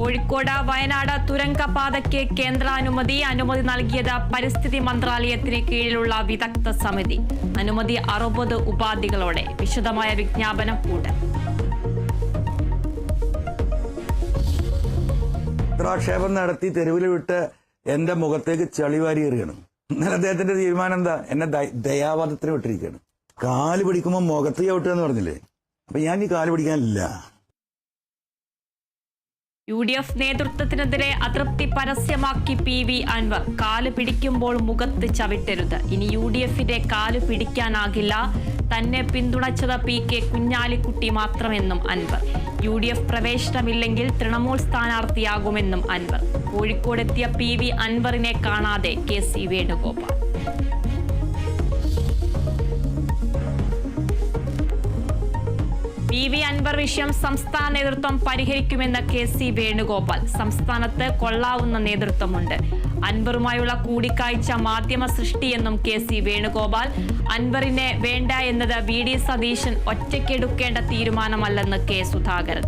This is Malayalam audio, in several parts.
കോഴിക്കോട് വയനാട് തുരങ്കപാതയ്ക്ക് കേന്ദ്രാനുമതി. അനുമതി നൽകിയത് പരിസ്ഥിതി മന്ത്രാലയത്തിന് കീഴിലുള്ള വിദഗ്ധ സമിതി. അനുമതി അറുപത് ഉപാധികളോടെ വിശദമായ വിജ്ഞാപനം ഉടൻ. ക്ഷേപം നടത്തി തെരുവിൽ വിട്ട് എന്റെ മുഖത്തേക്ക് ചളിവാരി എറിയണം. എന്നാൽ അദ്ദേഹത്തിന്റെ തീരുമാനം എന്താ? എന്നെ ദയ- ദയാവാദത്തിന് വിട്ടിരിക്കുകയാണ്. കാൽ പിടിക്കുമ്പോൾ മുഖത്ത് ചവിട്ടുക എന്ന് പറഞ്ഞില്ലേ? അപ്പൊ ഞാൻ ഈ കാൽ പിടിക്കാനില്ല. യു ഡി എഫ് നേതൃത്വത്തിനെതിരെ അതൃപ്തി പരസ്യമാക്കി പി വി അൻവർ. കാൽ പിടിക്കുമ്പോൾ മുഖത്ത് ചവിട്ടരുത്. ഇനി യു ഡി എഫിന്റെ കാൽ പിടിക്കാനാകില്ല. തന്നെ പിന്തുണച്ചത് പി കെ കുഞ്ഞാലിക്കുട്ടി മാത്രമെന്നും അൻവർ. യു ഡി എഫ് പ്രവേശനമില്ലെങ്കിൽ തൃണമൂൽ സ്ഥാനാർത്ഥിയാകുമെന്നും അൻവർ. കോഴിക്കോടെത്തിയ പി വി അൻവറിനെ കാണാതെ K C Venugopal. P V Anwar വിഷയം സംസ്ഥാന നേതൃത്വം പരിഹരിക്കുമെന്ന് കെ സി വേണുഗോപാൽ. സംസ്ഥാനത്ത് കൊള്ളാവുന്ന നേതൃത്വമുണ്ട്. അൻവറുമായുള്ള കൂടിക്കാഴ്ച മാധ്യമ സൃഷ്ടിയെന്നും കെ സി വേണുഗോപാൽ. അൻവറിനെ വേണ്ട എന്നത് വി ഡി സതീശൻ ഒറ്റയ്ക്കെടുക്കേണ്ട തീരുമാനമല്ലെന്ന് കെ സുധാകരൻ.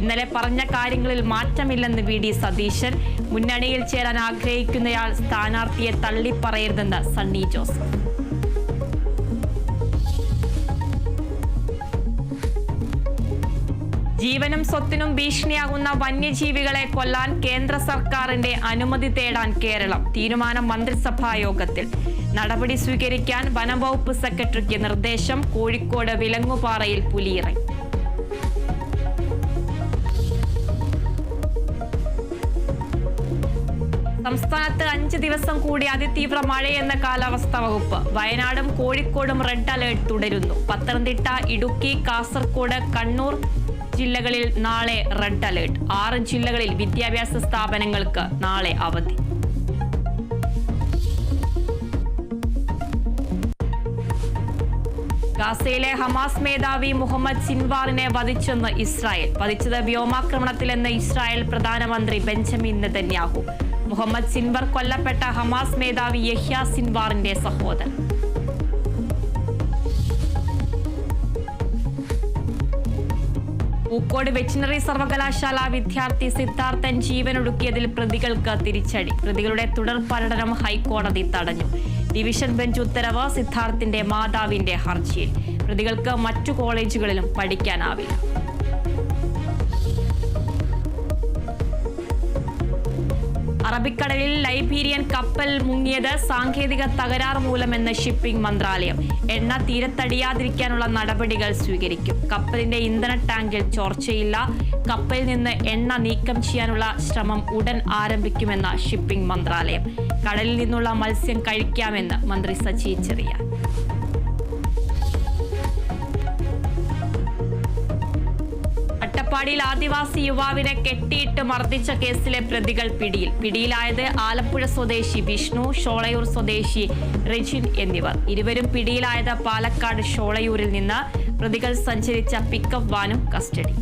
ഇന്നലെ പറഞ്ഞ കാര്യങ്ങളിൽ മാറ്റമില്ലെന്ന് വി ഡി സതീശൻ. മുന്നണിയിൽ ചേരാൻ ആഗ്രഹിക്കുന്നയാൾ സ്ഥാനാർത്ഥിയെ തള്ളിപ്പറയരുതെന്ന് സണ്ണി ജോസഫ് ജീവനും സ്വത്തിനും ഭീഷണിയാകുന്ന വന്യജീവികളെ കൊല്ലാൻ കേന്ദ്ര സർക്കാരിന്റെ അനുമതി തേടാൻ കേരളം. തീരുമാനം മന്ത്രിസഭാ യോഗത്തിൽ. നടപടി സ്വീകരിക്കാൻ വനംവകുപ്പ് സെക്രട്ടറിക്ക് നിർദ്ദേശം. കോഴിക്കോട് വിലങ്ങുപാറയിൽ പുലിയിറങ്ങി. സംസ്ഥാനത്ത് അഞ്ച് ദിവസം കൂടി അതിതീവ്ര മഴയെന്ന കാലാവസ്ഥാ വകുപ്പ് വയനാടും കോഴിക്കോടും റെഡ് അലേർട്ട് തുടരുന്നു. പത്തനംതിട്ട ഇടുക്കി കാസർകോട് കണ്ണൂർ ജില്ലകളിൽ നാളെ റെഡ് അലേർട്ട്. ആറ് ജില്ലകളിൽ വിദ്യാഭ്യാസ സ്ഥാപനങ്ങൾക്ക് നാളെ അവധി. ഗാസയിലെ ഹമാസ് മേധാവി മുഹമ്മദ് സിൻവാറിനെ വധിച്ചെന്ന് ഇസ്രായേൽ. വധിച്ചത് വ്യോമാക്രമണത്തിലെന്ന് ഇസ്രായേൽ പ്രധാനമന്ത്രി ബെഞ്ചമിൻ നെതന്യാഹു. മുഹമ്മദ് സിൻവർ കൊല്ലപ്പെട്ട ഹമാസ് മേധാവി യഹ്യ സിൻവാറിന്റെ സഹോദരൻ. പൂക്കോട് വെറ്റിനറി സർവകലാശാല വിദ്യാർത്ഥി സിദ്ധാർത്ഥൻ ജീവനൊടുക്കിയതിൽ പ്രതികൾക്ക് തിരിച്ചടി. പ്രതികളുടെ തുടർ പഠനം ഹൈക്കോടതി തടഞ്ഞു. ഡിവിഷൻ ബെഞ്ച് ഉത്തരവ് സിദ്ധാർത്ഥിന്റെ മാതാവിന്റെ ഹർജിയിൽ. പ്രതികൾക്ക് മറ്റു കോളേജുകളിലും പഠിക്കാനാവില്ല. അറബിക്കടലിൽ ലൈബീരിയൻ കപ്പൽ മുങ്ങിയത് സാങ്കേതിക തകരാർ മൂലമെന്ന് ഷിപ്പിംഗ് മന്ത്രാലയം. എണ്ണ തീരത്തടിയാതിരിക്കാനുള്ള നടപടികൾ സ്വീകരിക്കും. കപ്പലിന്റെ ഇന്ധന ടാങ്കിൽ ചോർച്ചയില്ല. കപ്പലിൽ നിന്ന് എണ്ണ നീക്കം ചെയ്യാനുള്ള ശ്രമം ഉടൻ ആരംഭിക്കുമെന്ന് ഷിപ്പിംഗ് മന്ത്രാലയം. കടലിൽ നിന്നുള്ള മത്സ്യം കഴിക്കാമെന്ന് മന്ത്രി സജി ചെറിയാൻ. അട്ടപ്പാടിയിൽ ആദിവാസി യുവാവിനെ കെട്ടിയിട്ട് മർദ്ദിച്ച കേസിലെ പ്രതികൾ പിടിയിൽ. പിടിയിലായത് ആലപ്പുഴ സ്വദേശി വിഷ്ണു ഷോളയൂർ സ്വദേശി റെജിൻ എന്നിവർ. ഇരുവരും പിടിയിലായത് പാലക്കാട് ഷോളയൂരിൽ നിന്ന് പ്രതികൾ സഞ്ചരിച്ച പിക്കപ്പ് വാനും കസ്റ്റഡി.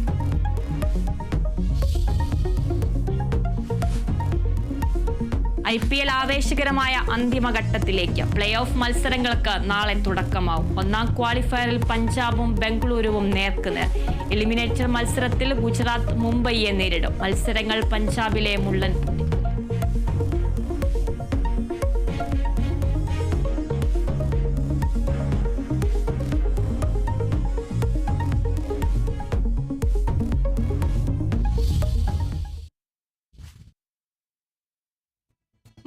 ഐ പി എൽ ആവേശകരമായ അന്തിമഘട്ടത്തിലേക്ക് പ്ലേ ഓഫ് മത്സരങ്ങൾക്ക് നാളെ തുടക്കമാവും. ഒന്നാം ക്വാളിഫയറിൽ പഞ്ചാബും ബംഗളൂരുവും നേർക്കുനേർ എലിമിനേറ്റർ മത്സരത്തിൽ ഗുജറാത്ത് മുംബൈയെ നേരിടും. മത്സരങ്ങൾ പഞ്ചാബിലെ മുള്ളൻപുള്ളി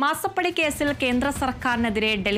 മാസപ്പടി കേസിൽ കേന്ദ്ര സർക്കാരിനെതിരെ ഡൽഹി